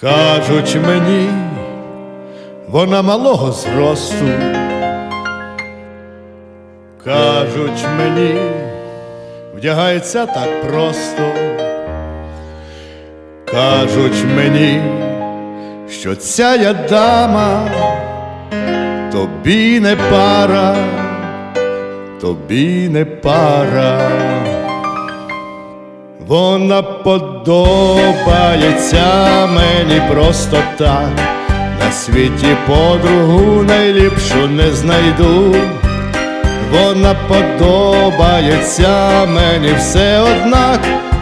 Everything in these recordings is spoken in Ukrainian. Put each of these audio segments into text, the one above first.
Кажуть мені, вона малого зросту. Кажуть мені, вдягається так просто. Кажуть мені, що ця я дама тобі не пара, тобі не пара. Вона подобається мені просто так, на світі подругу найліпшу не знайду. Вона подобається мені все однак,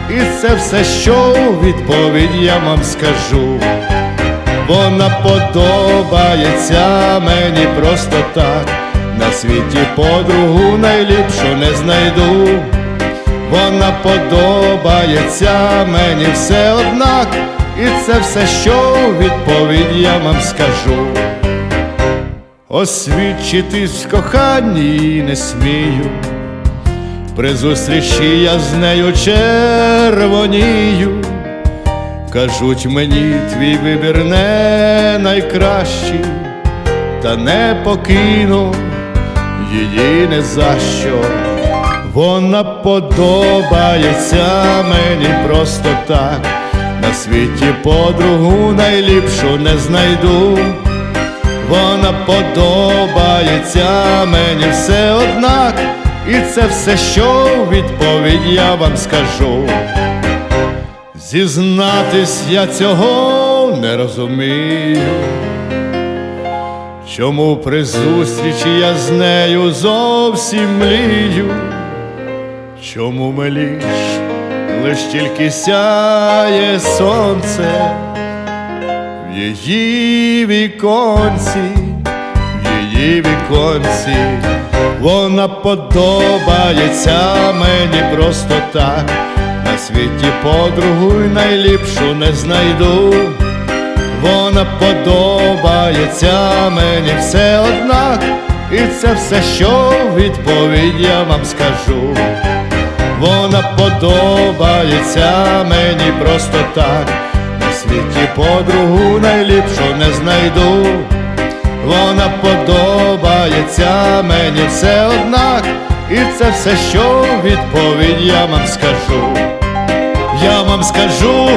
і це все, що у відповідь я вам скажу. Вона подобається мені просто так, на світі подругу найліпшу не знайду. Вона подобається мені все однак, і це все, що відповідь я вам скажу. Освідчитись в коханні не смію, при зустрічі я з нею червонію. Кажуть мені, твій вибір не найкращий, та не покину її не за що. Вона подобається мені просто так, на світі подругу найліпшу не знайду. Вона подобається мені все однак, і це все, що у відповідь я вам скажу. Зізнатись я цього не розумію. Чому при зустрічі я з нею зовсім млію? Чому меліш лиш тільки сяє сонце в її віконці, в її віконці, вона подобається мені просто так, на світі подругу й найліпшу не знайду. Вона подобається мені все однак, і це все, що відповідь я вам скажу. Вона подобається мені просто так, на світі подругу найліпшу не знайду. Вона подобається мені все однак, і це все, що відповідь я вам скажу. Я вам скажу,